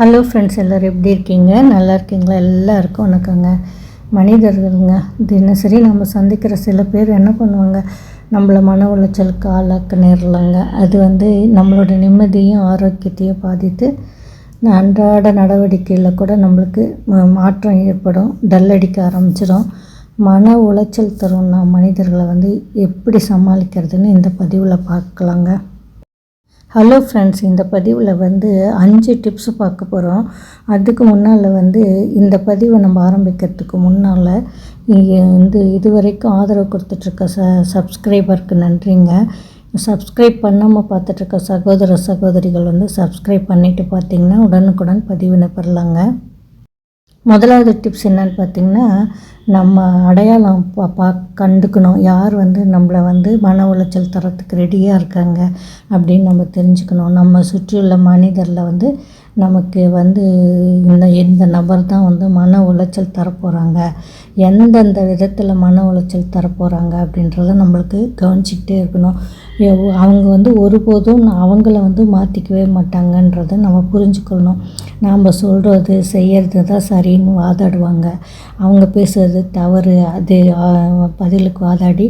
Hello friends எல்லோரும் எப்படி இருக்கீங்க? நல்லா இருக்கீங்களா? எல்லாருக்கும் வணக்கங்க. மனிதர்களுங்க தினசரி நம்ம சந்திக்கிற சில பேர் என்ன பண்ணுவாங்க? நம்மளை மன உளைச்சலுக்கு ஆளாக்க நேரலாங்க. அது வந்து நம்மளோட நிம்மதியும் ஆரோக்கியத்தையும் பாதித்து அன்றாட நடவடிக்கையில் கூட நம்மளுக்கு மாற்றம் ஏற்படும். டல் அடிக்க ஆரம்பிச்சிடும் மன உளைச்சல் தரும் நான் மனிதர்களை வந்து எப்படி சமாளிக்கிறதுன்னு இந்த பதிவில் பார்க்கலாங்க. ஹலோ ஃப்ரெண்ட்ஸ் இந்த பதிவில் வந்து அஞ்சு டிப்ஸ் பார்க்க போகிறோம் அதுக்கு முன்னால் வந்து இந்த பதிவை நம்ம ஆரம்பிக்கிறதுக்கு முன்னால் இங்கே வந்து இதுவரைக்கும் ஆதரவு கொடுத்துட்ருக்க ச சப்ஸ்கிரைபருக்கு நன்றிங்க. சப்ஸ்கிரைப் பண்ணாமல் பார்த்துட்ருக்க சகோதர சகோதரிகள் வந்து சப்ஸ்கிரைப் பண்ணிவிட்டு பார்த்தீங்கன்னா உடனுக்குடன் பதிவினை பெறலாங்க. முதலாவது டிப்ஸ் என்னன்னு பார்த்தீங்கன்னா நம்ம அடையாளம் பா பா கண்டுக்கணும். யார் வந்து நம்மளை வந்து மன உளைச்சல் தரத்துக்கு ரெடியாக இருக்காங்க அப்படின்னு நம்ம தெரிஞ்சுக்கணும். நம்ம சுற்றியுள்ள மனிதரில் வந்து நமக்கு வந்து இந்த இந்த நபர் தான் வந்து மன உளைச்சல் தரப்போகிறாங்க எந்தெந்த விதத்தில் மன உளைச்சல் தரப்போகிறாங்க அப்படின்றத நம்மளுக்கு கவனிச்சிக்கிட்டே இருக்கணும். அவங்க வந்து ஒருபோதும் அவங்கள வந்து மாற்றிக்கவே மாட்டாங்கன்றதை நம்ம புரிஞ்சுக்கணும். நாம் சொல்கிறது செய்கிறது தான் சரின்னு வாதாடுவாங்க. அவங்க பேசுறது தவறு அது பதிலுக்கு வாதாடி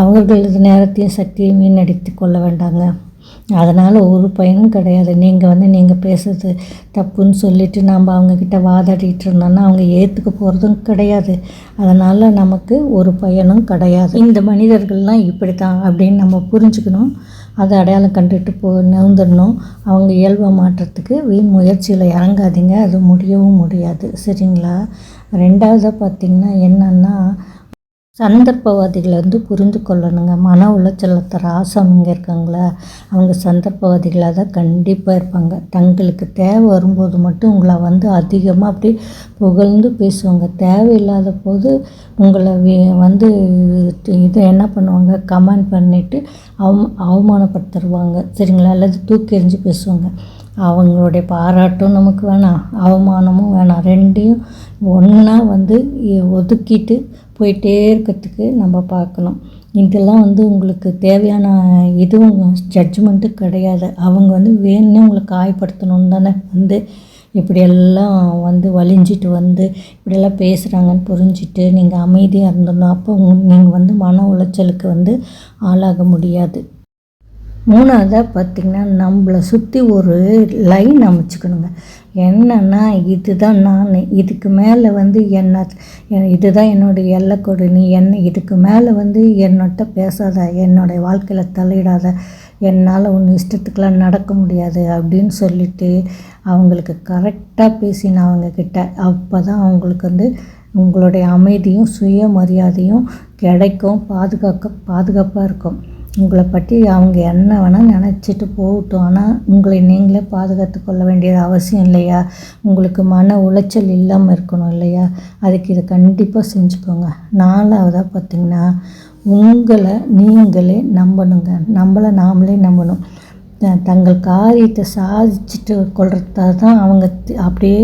அவர்களது நேரத்தையும் சக்தியும் வீணடித்து கொள்ள வேண்டாங்க. அதனால் ஒரு பயனும் கிடையாது. நீங்கள் வந்து நீங்கள் பேசுறது தப்புன்னு சொல்லிட்டு நாம் அவங்கக்கிட்ட வாதாடிட்டு இருந்தோம்னா அவங்க ஏற்றுக்க போகிறதும் கிடையாது. அதனால் நமக்கு ஒரு பயனும் கிடையாது. இந்த மனிதர்கள்லாம் இப்படி தான் அப்படின்னு நம்ம புரிஞ்சுக்கணும். அதை அடையாளம் கண்டுட்டு போ நவுந்துடணும். அவங்க இயல்பை மாற்றத்துக்கு வீண் முயற்சியில் இறங்காதீங்க. அது முடியவும் முடியாது. சரிங்களா? ரெண்டாவதாக பார்த்திங்கன்னா என்னென்னா சந்தர்ப்பவாதிகளை வந்து புரிந்து கொள்ளணுங்க. மன உளைச்சலை தர ஆசாமிங்க இருக்காங்களா? அவங்க சந்தர்ப்பவாதிகளாக தான் கண்டிப்பாக இருப்பாங்க. தங்களுக்கு தேவை வரும்போது மட்டும் உங்களை வந்து அதிகமாக அப்படி புகழ்ந்து பேசுவாங்க. தேவையில்லாத போது உங்களை வந்து இதை என்ன பண்ணுவாங்க? கமெண்ட் பண்ணிவிட்டு அவ அவமானப்படுத்திடுவாங்க சரிங்களா? அல்லது தூக்கி எறிஞ்சு பேசுவாங்க. அவங்களுடைய பாராட்டும் நமக்கு வேணாம். அவமானமும் வேணாம். ரெண்டையும் ஒன்றா வந்து ஒதுக்கிட்டு போயிட்டே இருக்கிறதுக்கு நம்ம பார்க்கணும். இதெல்லாம் வந்து உங்களுக்கு தேவையான இதுவும் ஜட்ஜ்மெண்ட்டு கிடையாது. அவங்க வந்து வேணும்னே உங்களை காயப்படுத்தணும்னு தானே வந்து இப்படியெல்லாம் வந்து வலிஞ்சிட்டு வந்து இப்படியெல்லாம் பேசுகிறாங்கன்னு புரிஞ்சுட்டு நீங்கள் அமைதியாக இருந்தணும் அப்போ நீங்கள் வந்து மன உளைச்சலுக்கு வந்து ஆளாக முடியாது. மூணாவதாக பார்த்திங்கன்னா நம்மளை சுற்றி ஒரு லைன் அமைச்சுக்கணுங்க. என்னன்னா இதுதான் நான். இதுக்கு மேலே வந்து என்ன இதுதான் என்னுடைய எல்லைக்கோடு நீ என்ன இதுக்கு மேலே வந்து என்னட்ட பேசாத என்னுடைய வாழ்க்கையில் தலையிடாத என்னால் உன் இஷ்டத்துக்கெலாம் நடக்க முடியாது அப்படின்னு சொல்லிட்டு அவங்களுக்கு கரெக்டாக பேசின அவங்கக்கிட்ட அப்போ தான் அவங்களுக்கு வந்து உங்களுடைய அமைதியும் சுயமரியாதையும் கிடைக்கும் பாதுகாக்க பாதுகாப்பாக இருக்கும். உங்களை பற்றி அவங்க என்ன வேணால் நினச்சிட்டு போகட்டும். ஆனால் உங்களை நீங்களே பாதுகாத்து கொள்ள வேண்டியது அவசியம் இல்லையா? உங்களுக்கு மன உளைச்சல் இல்லாமல் இருக்கணும் இல்லையா? அதுக்கு இதை கண்டிப்பாக செஞ்சுக்கோங்க. நாலாவதாக பார்த்திங்கன்னா உங்களை நீங்களே நம்பணுங்க. நம்மளை நாமளே நம்பணும். தங்கள் காரியத்தை சாதிச்சுட்டு கொள்றதா தான் அவங்க அப்படியே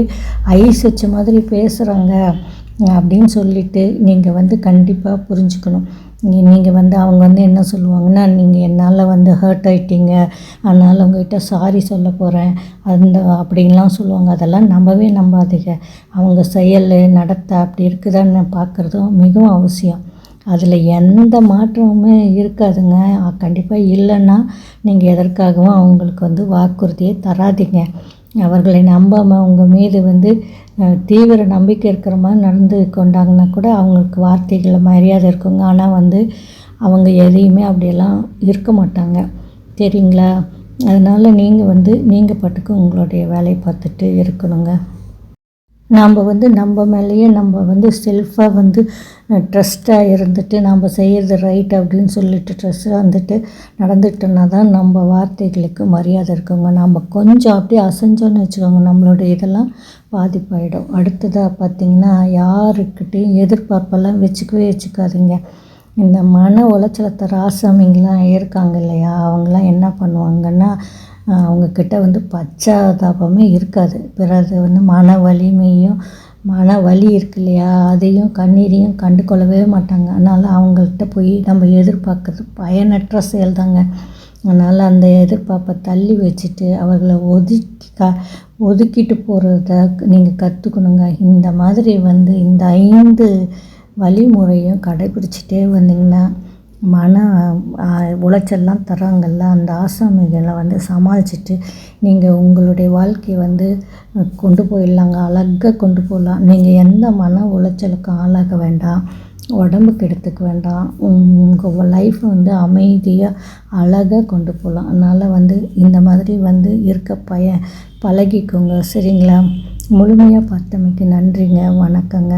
ஐஸ் வச்ச மாதிரி பேசுகிறாங்க அப்படின்னு சொல்லிட்டு நீங்கள் வந்து கண்டிப்பாக புரிஞ்சுக்கணும். நீங்கள் வந்து அவங்க வந்து என்ன சொல்லுவாங்கன்னா நீங்கள் என்னால் வந்து ஹர்ட் ஆகிட்டீங்க அதனால் உங்ககிட்ட சாரி சொல்ல போகிறேன் அந்த அப்படின்லாம் சொல்லுவாங்க. அதெல்லாம் நம்பவே நம்பாதீங்க. அவங்க செயல் நடத்த அப்படி இருக்குதான்னு பார்க்குறதும் மிகவும் அவசியம். அதில் எந்த மாற்றமுமே இருக்காதுங்க. கண்டிப்பாக இல்லைன்னா நீங்கள் எதற்காகவும் அவங்களுக்கு வந்து வாக்குறுதியை தராதீங்க. அவர்களை நம்பாமல் உங்கள் மீது வந்து தீவிர நம்பிக்கை இருக்கிற மாதிரி நடந்து கொண்டாங்கன்னா கூட அவங்களுக்கு வார்த்தைகளில் மரியாதை இருக்குங்க. ஆனால் வந்து அவங்க எதையுமே அப்படியெல்லாம் இருக்க மாட்டாங்க. சரிங்களா அதனால் நீங்கள் வந்து நீங்கள் பாட்டுக்கு உங்களுடைய வேலையை பார்த்துட்டு இருக்கணுங்க. நாம் வந்து நம்ம மேலேயே நம்ம வந்து செல்ஃபாக வந்து ட்ரஸ்ட்டாக இருந்துட்டு நாம் செய்கிறது ரைட் அப்படின்னு சொல்லிட்டு ட்ரஸ்ட்டாக வந்துட்டு நடந்துட்டோன்னா தான் நம்ம வார்த்தைகளுக்கு மரியாதை இருக்குங்க. நம்ம கொஞ்சம் அப்படியே அசைஞ்சோன்னு வச்சுக்கோங்க நம்மளோட இதெல்லாம் பாதிப்பாயிடும். அடுத்ததாக பார்த்திங்கன்னா யாருக்கிட்டையும் எதிர்பார்ப்பெல்லாம் வச்சுக்கவே வச்சுக்காதீங்க. இந்த மன உளைச்சலத்தை ராசாமிங்கெலாம் இருக்காங்க இல்லையா? அவங்க அவங்கக்கிட்ட வந்து பச்சாதாபமே இருக்காது. பிறகு வந்து மன வலிமையும் மன வலி இருக்கு இல்லையா அதையும் கண்ணீரையும் கண்டு கொள்ளவே மாட்டாங்க. அதனால் அவங்கள்ட்ட போய் நம்ம எதிர்பார்க்கறது பயனற்ற செயல் தாங்க அதனால் அந்த எதிர்பார்ப்பை தள்ளி வச்சுட்டு அவர்களை ஒதுக்கி க ஒதுக்கிட்டு போகிறத நீங்கள் கற்றுக்கணுங்க இந்த மாதிரி வந்து இந்த ஐந்து வழிமுறையும் கடைபிடிச்சிட்டே வந்தீங்கன்னா மன உளைச்சல்லாம் தராங்கல்ல அந்த ஆசாமிகளை வந்து சமாளிச்சுட்டு நீங்கள் உங்களுடைய வாழ்க்கையை வந்து கொண்டு போயிடலாங்க அழகாக கொண்டு போகலாம். நீங்கள் எந்த மன உளைச்சலுக்கும் ஆளாக வேண்டாம் உடம்புக்கு எடுத்துக்க வேண்டாம் உங்கள் லைஃப் வந்து அமைதியாக அழகாக கொண்டு போகலாம். அதனால் வந்து இந்த மாதிரி வந்து இருக்க பய பழகிக்கோங்க. சரிங்களா? முழுமையாக பார்த்தமைக்கு நன்றிங்க வணக்கங்க.